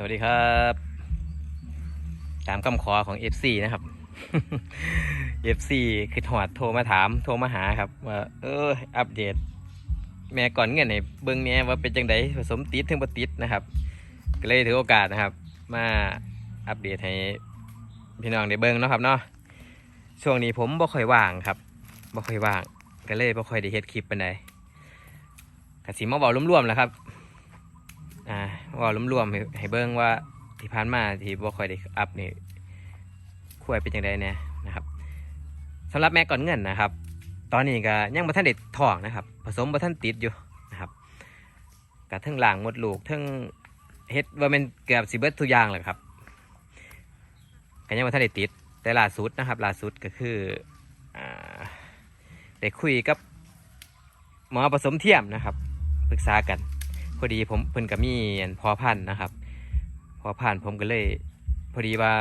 สวัสดีครับ ตามคำขอของ FC นะครับ FC คือถอดโทรมาถามโทรมาหาครับว่าเอออัปเดต แม่ก่อนเงินในเบิ้งเนี้ยว่าเป็นจังไดผสมติดถึงบ่ติดนะครับ ก็เลยถือโอกาสนะครับ มาอัปเดตให้พี่น้องได้เบิ้งเนาะครับเนาะช่วงนี้ผมบ่ค่อยว่างครับบ่ค่อยว่าง ก็เลยบ่ค่อยได้เฮ็ดคลิปปานใดก็สิมาเว้ารวมๆแหล้วครับ อ่าว่ารวมๆให้ให้เบิ่งว่าที่ผ่านมาที่บ่ค่อยได้อัพนี่คุยเป็นจังไดเนี่ยนะครับสำหรับแม่ก่อนเงินนะครับ ตอนนี้ก็ยังบ่ทันได้ท้องนะครับ ผสมบ่ทันติดอยู่นะครับก็ทั้งหลังหมดลูกทั้งเฮ็ดว่ามันเกือบสิเบิดทุกอย่างแหละครับก็ยังบ่ทันได้ติด แต่ล่าสุดนะครับล่าสุดก็คืออ่าได้คุยกับหมอผสมเทียมนะครับปรึกษากัน พอดีผมเพิ่นกับมีอันพอพันนะครับ พอพันผมก็เลย พอดีว่า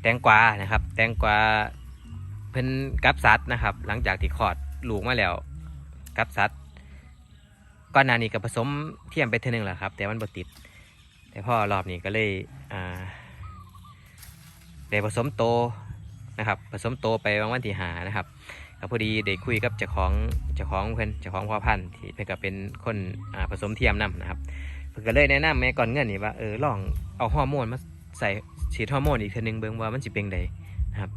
แตงกวานะครับ แตงกวาเพิ่นกับสัตว์นะครับ หลังจากที่คลอดลูกมาแล้วกับสัตว์ก่อนหน้านี้ก็ผสมเทียมไปเท่านึงแหละครับ แต่มันบติด แต่พ่อรอบนี้ก็เลยอ่าได้ผสมโตนะครับ ผสมโตไปวันที่หานะครับ พอดีได้คุยกับเจ้าของเจ้าของเพิ่นเจ้าของพ่อพันธุ์ที่เพิ่นก็เป็นคนผสมเทียมนํนะครับเพิ่นก็เลยแนะนำแม่ก่อนเงินนี่ว่าเออลองเอาฮอร์โมนมาใส่ฉีดฮอร์โมนอีกทื่อนึงเบิ่งว่ามันสิเป็นไดนะครับ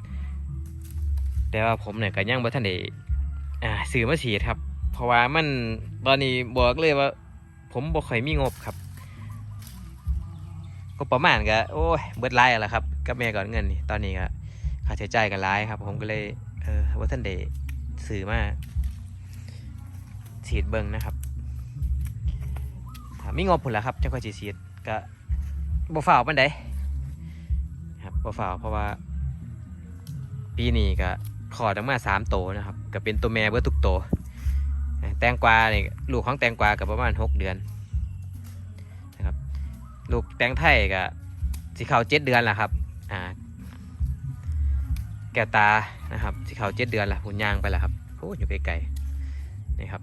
แต่ว่าผมเนี่ยก็ยังบ่ทันได้อ่าซื้อมาฉีดครับ เพราะว่ามันตอนนี้บอกเลยว่า ผมบ่ค่อยมีงบครับ ก็ประมาณก็โอ้ยเบิดหลายอะล่ะครับกับแม่ก่อนเงินนี่ตอนนี้ก็ค่าใช้จ่ายก็หลายครับ ผมก็เลย เออว่าท่านเดสื่อมาฉีดเบิงนะครับมีงบผลและครับจะค่อยสิฉีดก็บ่ฝ่าวปันใดครับบ่ฝ่าวเพราะว่า ปีนี้ก็ขอดออกมาสามโตนะครับก็เป็นตัวแม่เบิดทุกโต แตงกวานี่ลูกของแตงกวากับประมาณหกเดือนนะครับ ลูกแตงไทยก็สิเข้าเจ็ดเดือนแหละครับ อ่า แก้วตานะครับที่เขาเจ็ดเดือนละหุ่นยางไปล้วครับโอ้อยู่ไกลๆนี่ครับ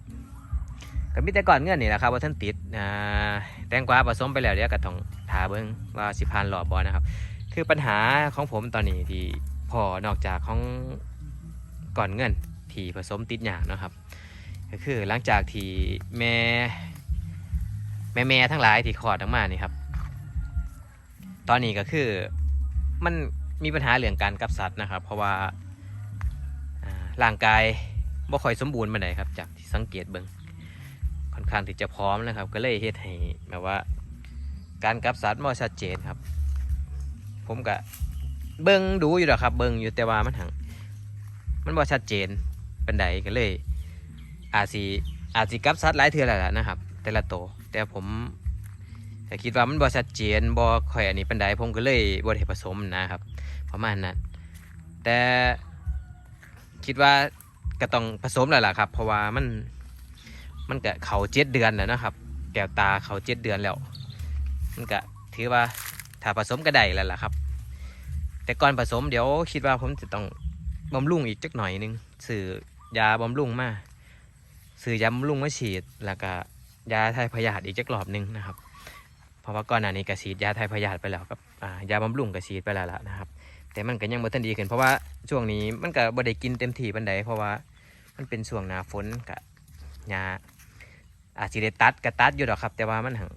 ก็มีแต่ก่อนเงื่อนนี่แหละครับว่าท่านติดอ่าแตงกวาผสมไปแล้วเดี๋ยวก็ต้องถาเบิ้งว่าสิพานหลอบบอนะครับ คือปัญหาของผมตอนนี้ที่พอนอกจากของก่อนเงินที่ผสมติดหยาเนะครับก็คือหลังจากที่แม่แม่แม่ทั้งหลายที่คลอดออกมานี่ครับ ตอนนี้ก็คือมัน มีปัญหาเรื่องการกับสัตว์นะครับ เพราะว่าร่างกายบ่ค่อยสมบูรณ์มาไหนใดครับ จากที่สังเกตเบิงค่อนข้างที่จะพร้อมนะครับ ก็เลยเฮ็ดให้แบบว่า การกับสัตว์บ่ชัดเจนครับ ผมก็เบิงดูอยู่ดอกครับ เบิงอยู่แต่ว่ามันหังมันบ่ชัดเจนเป็นใดก็เลย อาจสิอาจสิกับสัตว์หลายเทื่อแล้วล่ะนะครับ แต่ละโตแต่ผม แต่คิดว่ามันบ่ชัดเจนบ่ค่อยอันนี้ป็นใดผมก็เลยบ่ได้ผสมนะครับ ประมาณนั้นแต่คิดว่าก็ต้องผสมแล้วล่ะครับ เพราะว่ามันมันก็เขาเจ็ดเดือนแล้วนะครับ แก้วตาเขาเจ็ดเดือนแล้ว มันก็ถือว่าถ้าผสมก็ได้แล้วล่ะครับ แต่ก่อนผสมเดี๋ยวคิดว่าผมจะต้องบำรุงอีกจักหน่อยนึงสื่อยาบำรุงมาสื่อยาบำรุงมาฉีดแล้วก็ยาไทยพยาธิอีกจักรอบนึงนะครับ เพราะว่าก่อนหน้านี้ก็ฉีดยาไทยพยาธิไปแล้วครับยาบำรุงก็ฉีดไปแล้วล่ะนะครับ แต่มันก็ยังบ่ทันดีขึ้นเพราะว่าช่วงนี้มันก็บ่ได้กินเต็มที่ปานใดเพราะว่ามันเป็นช่วงหน้าฝนก็หญ้าอาจสิได้ตัดก็ตัดอยู่ดอกครับ แต่ว่ามันหัง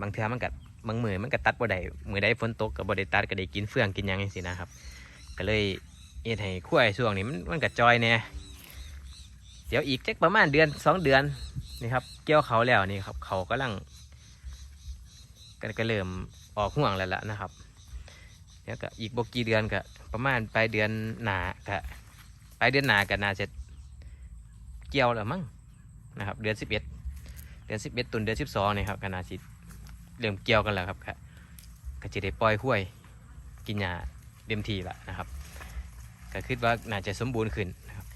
บางเทื่อมันก็บางมือมันก็ตัดบ่ได้มือใดฝนตกก็บ่ได้ตัดก็ได้กินเฟืองกินยังจังซี่นะครับ ก็เลยเฮ็ดให้คุ้ยช่วงนี้มันมันก็จอยแน่เดี๋ยวอีกจักประมาณเดือนสองเดือนนี่ครับเกี่ยวเขาแล้วนี่ครับเขากำลัง ก็ก็เริ่มออกห่วงแล้วล่ะนะครับเดี๋ยวก็อีกบกี่เดือนก็ประมาณปลายเดือนหนาก็ปลายเดือนหนาก็น่าจะเกี่ยวแล้วมั้งนะครับ เดือนสิบเอ็ดเดือนสิบเอ็ดตุนเดือนสิบสองนี่ครับก็น่าจะเริ่มเกี่ยวกันแล้วครับก็ก็จะได้ปล่อยห้วยกินหญ้าเต็มทีละนะครับ ก็คิดว่าน่าจะสมบูรณ์ขึ้นนะครับ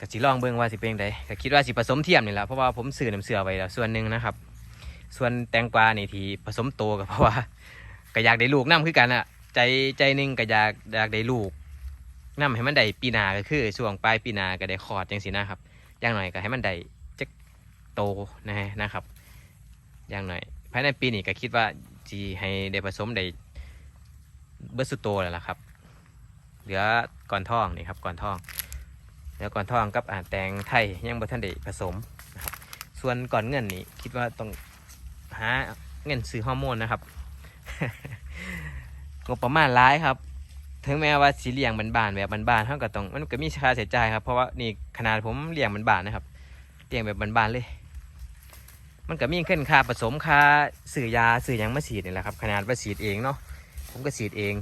ก็สิลองเบิ่งว่าสิเป็นจั่งก็คิดว่าสิผสมเทียมนี่แหละเพราะว่าผมซื้อน้ำเสือไว้แล้วส่วนหนึ่งนะครับ ส่วนแตงกวานี่ที่ผสมโตก็เพราะว่าก็อยากได้ลูกน้ำคือกันอะใจใจหนึงก็อยากอยากได้ลูกน้ำให้มันได้ปีนาก็คือช่วงปลายปีนาก็ได้คลอดจังสินะครับอย่างหน่อยก็ให้มันได้จักโตนะฮะนะครับอย่างหน่อยภายในปีนี้ก็คิดว่าจีให้ได้ผสมได้เบิร์สุดโตแล้วล่ะครับ เหลือก่อนท่องนี่ครับก่อนท่องเหลือก่อนท่องกับอ่าแตงไทยยังบ่ทันได้ผสมนะครับส่วนก่อนเงินนี่คิดว่าต้อง หาเงินซื้อฮอร์โมนนะครับงบประมาณร้ายครับ ถึงแม้ว่าสีเหลี้ยงบานๆแบบบานๆเท่ากับต้องมันก็มีค่าใช้จ่ายครับเพราะว่านี่ขนาดผมเหลี้ยงบานๆนะครับเลี้ยงแบบบานๆเลย มันก็มีขึ้นค่าผสมค่าสื่อยาสื่อยังมาฉีดนี่แหละครับ ขนาดว่าฉีดเองเนาะผมก็ฉีดเอง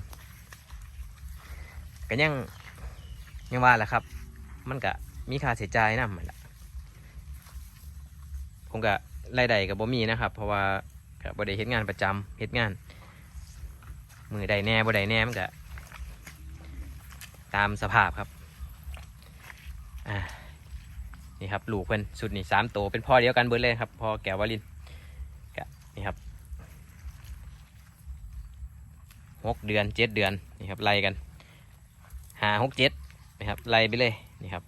ก็ยังยังว่าแหละครับ มันก็มีค่าใช้จ่ายนะมันละผมก็ รายได้กับบ่มีนะครับ เพราะว่าก็บ่ได้เฮ็ดงานประจำเฮ็ดงาน มือใดแน่บ่ใดแน่มันก็ตามสภาพครับอ่านี่ครับลูกเพิ่นสุดนี่สามตัวเป็นพ่อเดียวกันเบิดเลยครับพ่อแก้ววลินก็นี่ครับหกเดือนเจ็ดเดือนนี่ครับไล่กันหาหกเจ็ดนะครับไล่ไปเลยนี่ครับ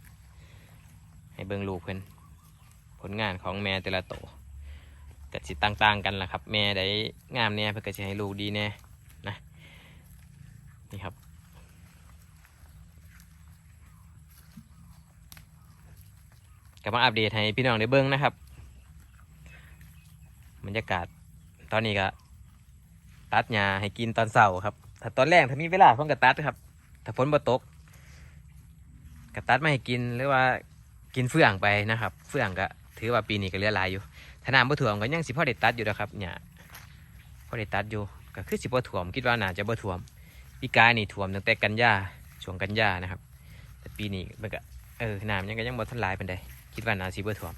ให้เบิ่งลูกเพิ่นผลงานของแม่แต่ละโต ก็สิต่างๆกันล่ะครับ แม่ได้งามแน่เพื่อก็จะให้ลูกดีแน่นะนี่ครับกลับมาอัปเดตให้พี่น้องได้เบิ้งนะครับบรรยากาศตอนนี้ก็ตัดหญ้าให้กินตอนเสาร์ครับ ถ้าตอนแรกถ้ามีเวลาผมก็ตัดครับ ถ้าฝนบ่ตกก็ตัดไมาให้กินหรือว่ากินเฟื่องไปนะครับ เฟื่องก็ถือว่าปีนี้ก็เหลือหลายอยู่ ถ้าน้ำบ่ถ่วมก็ยังสิพอได้ตัดอยู่นะครับเนี่ยพอได้ตัดอยู่ก็คือสิบ่ถ่วมคิดว่าน่าจะบ่ถ่วมปีกายนี่ท่วมตั้งแต่กันยาช่วงกันยานะครับ แต่ปีนี้มันก็เออน้ำยังก็ยังบ่ทันลายปานใดคิดว่าน่าสิบ่ท่วม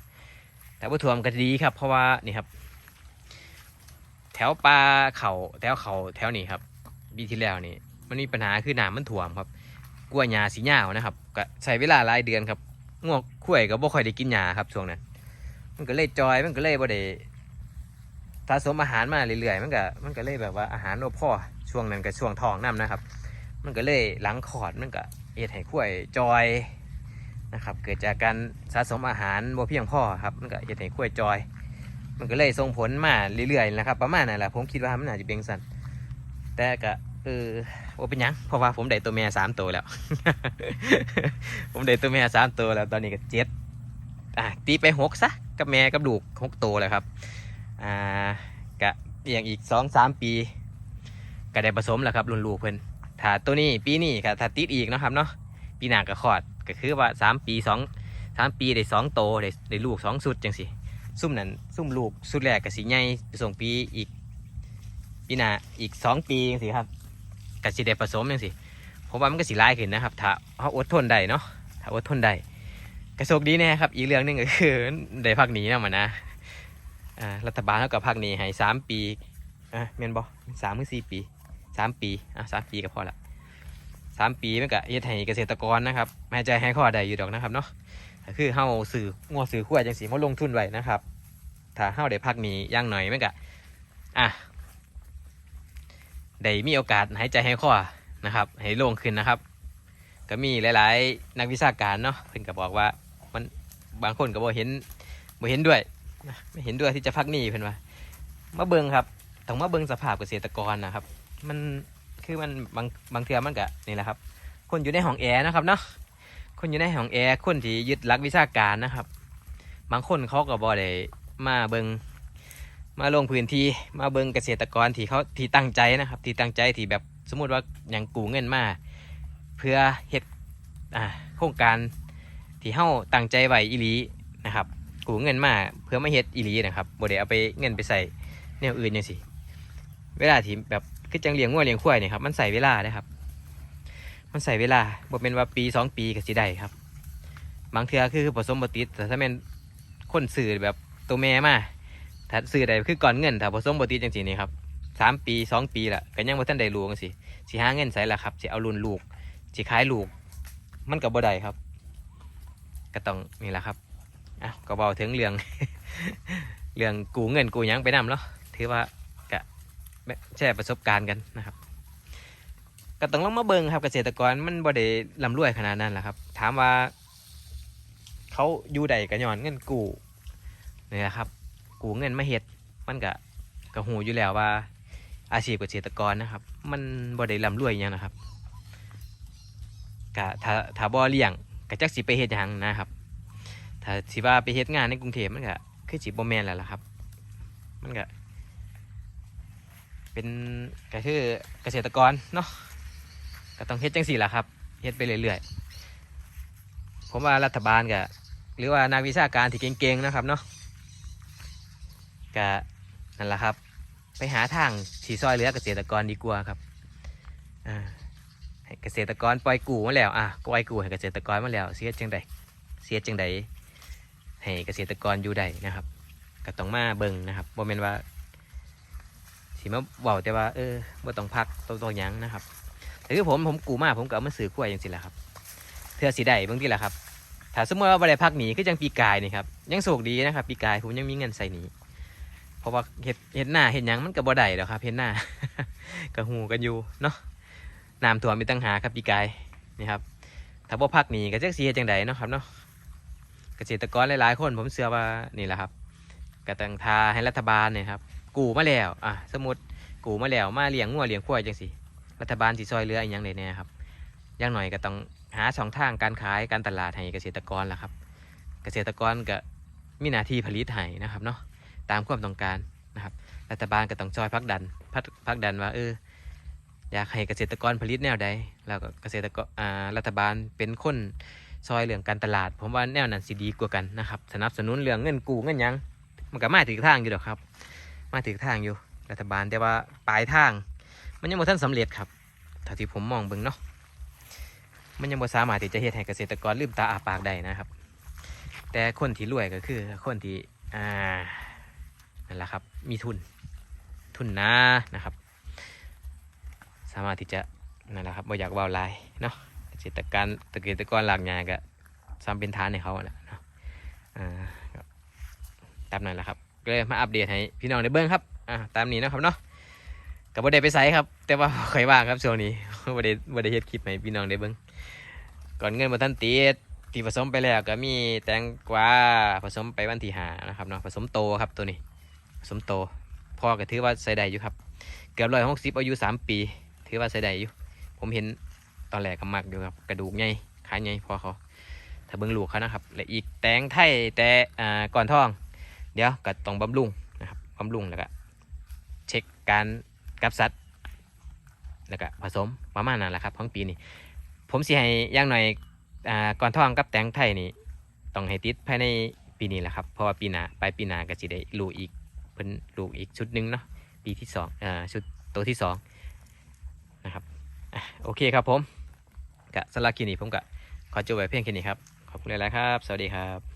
แต่บ่ท่วมก็ดีครับ เพราะว่านี่ครับ แถวปลาเขาแถวเขาแถวนี้ครับปีที่แล้วนี่ มันมีปัญหาคือน้ำมันท่วมครับกลัวหญ้าสีหญ้าวนะครับก็ใช้เวลาหลายเดือนครับงวกข่วยก็บ่ค่อยได้กินหญ้าครับช่วงนั้น มันก็เลยจอยมันก็เลยบ่ได้สะสมอาหารมาเรื่อยๆมันก็มันก็เลยแบบว่าอาหารบ่พอช่วงนั้นก็ช่วงท้องน้ำนะครับ มันก็เลยหลังขอดมันก็เอ็ดให้ข้วยจอยนะครับเกิดจากการสะสมอาหารบ่เพียงพ่อครับมันก็เอ็ดให้ข้วยจอย มันก็เลยส่งผลมาเรื่อยๆนะครับ ประมาณนั้นแหละผมคิดว่ามันอาจจะเป็นสันแต่ก็เออโอเป็นยังเพราะว่าผมได้ตัวเมียสามตัวแล้ว ผมได้ตัวเมียสามตัวแล้วตอนนี้ก็เจ็ดอะตีไปหกซะ กับแม่กับลูกหกโตัวแล้วครับอ่ากะอย่างอีกสองสามปีก็ได้ผสมแล้วครับรุ่นลูกเพิ่นถ้าตัวนี้ปีนี้ค่ะถ้าติดอีกนะครับเนาะปีหน้าก็คลอดก็คือว่าสามปีสองสามปีได้สองโตได้ได้ลูกสองสุดจังสิซุ่มนั้นซุ่มลูกสุดแรกก็สิใหญ่ไปส่งปีอีกปีหน้าอีกสองปีจังสิครับก็สิได้ผสมจังสิผมว่ามันก็สิร้ายขึ้นนะครับ ถ้าเขาอดทนได้เนาะถ้าอดทนได้ กระโชคดีแน่ครับ อีกเรื่องหนึ่งก็คือได้พักหนีนะมันนะอ่ารัฐบาลเขากับพักหนีให้สามปีอะเมียนบอสามถึงสี่ปีสามปีอะสามปีก็พอละสามปีมันก็เฮ็ดให้เกษตรกรนะครับหายใจให้ข้อได้อยู่ดอกนะครับเนาะคือเฮาสื่องัวสื่อขั้วจังสีมาลงทุนไว้นะครับ ถ้าเฮาได้พักหนี้ย่างหน่อยมันก็อะได้มีโอกาสหายใจให้ข้อนะครับ ให้โล่งขึ้นนะครับ ก็มีหลาย ๆ นักวิชาการเนาะเพิ่นก็บอกว่า มันบางคนก็บ่เห็นบ่เห็นด้วยไม่เห็นด้วยที่จะพักหนี้เพิ่นว่ามาเบิงครับต้องมาเบิงสภาพเกษตรกรนะครับ มันคือมันบางบางเทือมันก็นี่แหละครับ คนอยู่ในห้องแอร์นะครับเนาะคนอยู่ในห้องแอร์คนที่ยึดหลักวิชาการนะครับ บางคนเขาก็บ่ได้มาเบิงมาลงพื้นที่มาเบิงเกษตรกรที่เขาที่ตั้งใจนะครับ ที่ตั้งใจที่แบบสมมุติว่าอย่างกู้เงินมา เพื่อเฮ็ดอ่าโครงการ ที่เฮาตั้งใจไว้อีหลีนะครับกู้เงินมาเพื่อมาเฮ็ดอีหลีนะครับบ่ได้เอาไปเงินไปใส่แนวอื่นจังซี่เวลาที่แบบคือจังเลี้ยงงัวเลี้ยงควายเนี่ยครับมันใส่เวลานะครับ มันใส่เวลาบ่เป็นว่าปีสองปีก็สิได้ครับ บางเทื่อคือผสมบติดแต่ถ้าเป็นคนสื่อแบบตัวแม่มาถ้าสื่อได้คือก่อนเงินถ้าผสมบติดจังซี่นี่ครับสามปีสองปีละก็ยังบ่ทันได้ลูกจังซี่สิหาเงินใส่ละครับสิเอารุ่นลูกสิขายลูก มันก็บ่ได้ครับ ก็ต้องนี่แหละครับอะก็เบาถึงเรื่อง เรื่องกู้เงินกู้ยังไปนำเนาะถือว่าแชร์ประสบการณ์กันนะครับก็ต้องลองมาเบิ่งครับเกษตรกรมันบ่ได้ร่ำรวยขนาดนั้นแหละครับ ถามว่า เขาอยู่ใดก็ย้อนเงินกู้นี่แหละครับ กู้เงินมาเฮ็ดมันก็ก็หูอยู่แล้วว่า อาชีพเกษตรกรนะครับ มันบ่ได้ร่ำรวยอหยังนะครับกะถ้าถ้าบ่เลี้ยง ก็จักสิไปเฮ็ดหยังนะครับ ถ้าสิว่าไปเฮ็ดงานในกรุงเทพมันก็คือสิบ่แม่นแล้วล่ะครับ มันก็เป็นก็คือเกษตรกรเนาะก็ต้องเฮ็ดจังสี่ล่ะครับเฮ็ดไปเรื่อยๆผมว่ารัฐบาลก็หรือว่านักวิชาการที่เก่งๆนะครับเนาะก็นั่นแหละครับ ไปหาทางที่ซอยเหลือเกษตรกรดีกว่าครับอ่า เกษตรกรปล่อยกู้มาแล้วอะปล่อยกู้ให้เกษตรกรมาแล้วเสียจังใดเสียจังใดให้เกษตรกรอยู่ได้นะครับก็ต้องมาเบิ่งนะครับบ่แม่นว่าสิมาเว้าแต่ว่าเออบ่ต้องพักต้องต้องหยังนะครับแต่คือผมผมกู้มาผมก็เอามาซื้อกล้วยจังซี่แหละครับเพื่อสิได้เบิ่งทีละครับถ้าสมมติว่าบ่ได้พักหนีคือจังปีกายนี่ครับยังโชคดีนะครับปีกายผมยังมีเงินใส่หนีเพราะว่าเฮ็ดเฮ็ดหน้าเฮ็ดหยังมันก็บ่ได้ดอกครับเฮ็ดหน้าก็ฮู้กันอยู่เนาะ น้ำท่วมมีตั้งหาครับปีกายนี่ครับถ้าบ่พักหนีก็จักสิเฮ็ดจังไดเนาะครับเนาะเกษตรกรหลายๆ คนผมเชื่อว่านี่แหละครับก็ต้องทาให้รัฐบาลเนี่ยครับกู้มาแล้วอะสมมติกู้มาแล้วมาเลี้ยงงัวเลี้ยงควายจังสิรัฐบาลสิซอยเรืออีกอย่างใดแน่ครับอย่างหน่อยก็ต้องหาช่องทางการขายการตลาดให้เกษตรกรล่ะครับ เกษตรกรก็มีหน้าที่ผลิตให้นะครับเนาะตามความต้องการนะครับรัฐบาลก็ต้องช่วยพักดันพักพักดันว่าเออ อยากให้เกษตรกรผลิตแนวใดแล้วก็เกษตรกรอ่ารัฐบาลเป็นคนซอยเรื่องการตลาด ผมว่าแนวนั้นสิดีกว่ากันนะครับสนับสนุนเรื่องเงินกู้เงินยังมันก็มาถึงทางอยู่ดอกครับ มาถึงทางอยู่รัฐบาลแต่ว่าปลายทาง มันยังบ่ทันสำเร็จครับเท่าที่ผมมองเบิ่งเนาะมันยังบ่สามารถที่จะเฮ็ดให้เกษตรกรลืมตาอาปากได้นะครับ แต่คนที่รวยก็คือคนที่อ่านั่นแหละครับมีทุนทุนนานะครับ สามารถที่จะนั่นแหละครับบ่อยากเว้าหลายเนาะเกษตรกรเกษตรกรหลักใหญ่ก็ซ้ำเป็นฐานให้เขาแหละเนาะอ่าตามนั้นแหละครับก็เลยมาอัปเดตให้พี่น้องได้เบิ้งครับอ่าตามนี้นะครับเนาะกับบ่ได้ไปไสครับ แต่ว่าเคยว่างครับช่วงนี้บ่ได้บ่ได้เฮ็ดคลิปให้พี่น้องได้เบิ้งก่อนเงินบ่ทันติดที่ผสมไปแล้วก็มีแตงกวาผสมไปวันที่หานะครับเนาะผสมโตครับตัวนี้ผสมโตพ่อก็ถือว่าใส่ได้อยู่ครับ เกือบร้อยหกสิบอายุสามปี ถือว่าใส่ได้อยู่ ผมเห็นตอนแรกก็มักอยู่ครับกระดูกใหญ่ขาใหญ่พอเขาถ้าเบิ้งลูกเขานะครับ และอีกแตงไทยแต่อ่าก่อนท้อง เดี๋ยวก็ต้องบำรุงนะครับบำรุงแล้วก็เช็คการกับสัตว์แล้วก็ผสมประมาณนั้นแหละครับของปีนี้ผมสิให้ย่างหน่อยอ่าก่อนท่องกับแตงไทยนี่ต้องให้ติดภายในปีนี้แหละครับเพราะว่าปีหน้าปลายปีหน้าก็สิได้ลูกอีกเพิ่นลูกอีกชุดหนึงเนาะปีที่สองอ่าชุดตัวที่สอง นะครับโอเคครับผมกะสลาคินีผมกะขอจบไว้เพียงแค่นี้ครับ ขอบคุณหลายๆครับ สวัสดีครับ